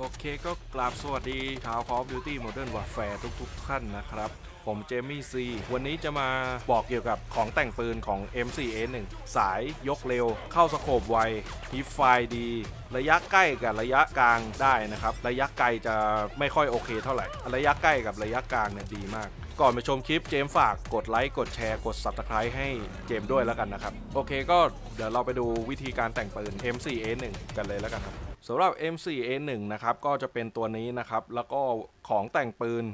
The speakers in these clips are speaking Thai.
โอเคก็กราบสวัสดีชาว Call of Duty Modern Warfare ทุกๆท่านนะครับ ผมเจมี่ซีวันนี้จะมาบอกเกี่ยวกับของแต่งปืนของ M4A1 สายยกเร็ว เข้าสโคบไวฮิฟไฟดี ระยะใกล้กับระยะกลางได้นะครับ ระยะไกลจะไม่ค่อยโอเคเท่าไหร่ ระยะใกล้กับระยะกลางเนี่ยดีมาก ก่อนไปชมคลิปเจมส์ฝากกดไลค์กดแชร์กด subscribe ให้เจมส์ด้วยแล้วกันนะครับ โอเคก็เดี๋ยวเราไปดูวิธีการแต่งปืน M4A1 กันเลยแล้วกันครับสำหรับ M4A1 นะครับก็จะเป็นตัวนี้นะครับ แล้วก็ของแต่งปืน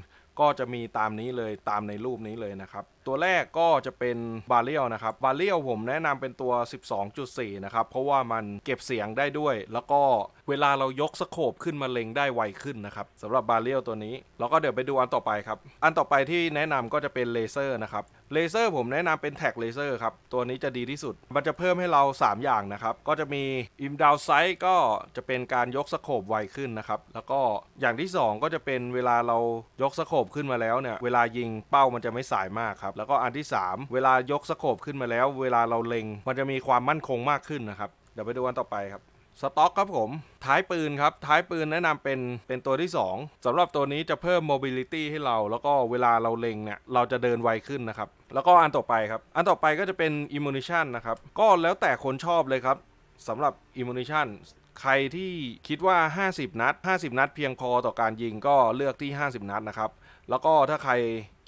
ก็จะมีตามนี้เลยตามในรูปนี้เลยนะครับตัวแรกก็จะเป็นบาเรียลนะครับบาเรียลผมแนะนำเป็นตัว 12.4 นะครับ เพราะว่ามันเก็บเสียงได้ด้วย แล้วก็เวลาเรายกสโคปขึ้นมาเล็งได้ไวขึ้นนะครับสำหรับบาเรียลตัวนี้ แล้วก็เดี๋ยวไปดูอันต่อไปครับ อันต่อไปที่แนะนำก็จะเป็นเลเซอร์นะครับเลเซอร์ผมแนะนำเป็นแท็กเลเซอร์ครับ ตัวนี้จะดีที่สุด มันจะเพิ่มให้เรา 3 อย่างนะครับ ก็จะมีอิมดาวไซ e ก็จะเป็นการยกสโคปไวขึ้นนะครับ แล้วก็อย่างที่ 2 ก็จะเป็นเวลาเรายกสโคปขึ้นมาแล้วเนี่ยเวลายิงเป้ามันจะไม่สายมากครับแล้วก็อันที่ 3 เวลายกสโคปขึ้นมาแล้ว เวลาเราเล็ง มันจะมีความมั่นคงมากขึ้นนะครับเดี๋ยวไปดูอันต่อไปครับสต็อกครับผม ท้ายปืนครับ ท้ายปืนแนะนำเป็นเป็นตัวที่ 2สำหรับตัวนี้จะเพิ่ม mobility ให้เรา แล้วก็เวลาเราเล็งเนี่ย เราจะเดินไวขึ้นนะครับ แล้วก็อันต่อไปครับ อันต่อไปก็จะเป็น immunition นะครับ ก็แล้วแต่คนชอบเลยครับสำหรับ immunition ใครที่คิดว่า 50 นัด 50 นัดเพียงพอต่อการยิงก็เลือกที่ 50 นัดนะครับ แล้วก็ถ้าใคร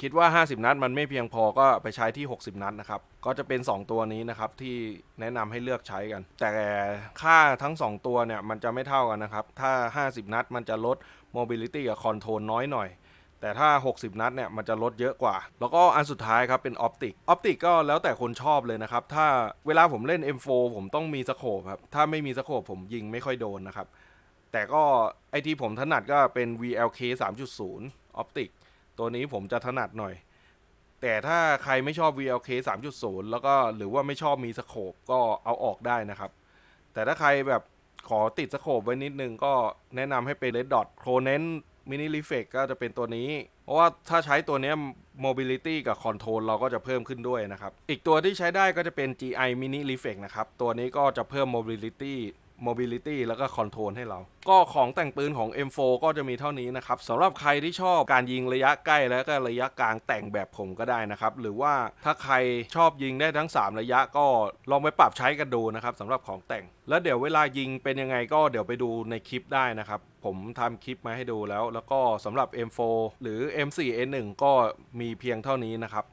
คิดว่า 50 นัดมันไม่เพียงพอก็ไปใช้ที่ 60 นัดนะครับ ก็จะเป็น 2 ตัวนี้นะครับที่แนะนำให้เลือกใช้กัน แต่ค่าทั้ง 2 ตัวเนี่ยมันจะไม่เท่ากันนะครับ ถ้า 50 นัดมันจะลด mobility กับ control น้อยหน่อย แต่ถ้า 60 นัดเนี่ยมันจะลดเยอะกว่า แล้วก็อันสุดท้ายครับเป็นออปติก ออปติกก็แล้วแต่คนชอบเลยนะครับ ถ้าเวลาผมเล่น M4 ผมต้องมีสโคปครับ ถ้าไม่มีสโคปผมยิงไม่ค่อยโดนนะครับ แต่ก็ไอที่ผมถนัดก็เป็น VLK 3.0ออปติก ตัวนี้ผมจะถนัดหน่อย แต่ถ้าใครไม่ชอบ VLK 3.0 แล้วก็หรือว่าไม่ชอบมีสโคปก็เอาออกได้นะครับ แต่ถ้าใครแบบขอติดสโคปไว้นิดนึงก็แนะนำให้เป็น Red Dot c r o n e n Mini Reflex ก็จะเป็นตัวนี้ เพราะว่าถ้าใช้ตัวนี้ mobility กับ control เราก็จะเพิ่มขึ้นด้วยนะครับ อีกตัวที่ใช้ได้ก็จะเป็น GI Mini Reflex นะครับ ตัวนี้ก็จะเพิ่ม mobility mobility แล้วก็ control ให้เรา ก็ของแต่งปืนของ M4 ก็จะมีเท่านี้นะครับสำหรับใครที่ชอบการยิงระยะใกล้แล้วก็ระยะกลางแต่งแบบผมก็ได้นะครับ หรือว่าถ้าใครชอบยิงได้ทั้ง 3 ระยะก็ลองไปปรับใช้กันดูนะครับสำหรับของแต่ง แล้วเดี๋ยวเวลายิงเป็นยังไงก็เดี๋ยวไปดูในคลิปได้นะครับผมทำคลิปมาให้ดูแล้ว แล้วก็สำหรับ M4 หรือ M4N1 ก็มีเพียงเท่านี้นะครับ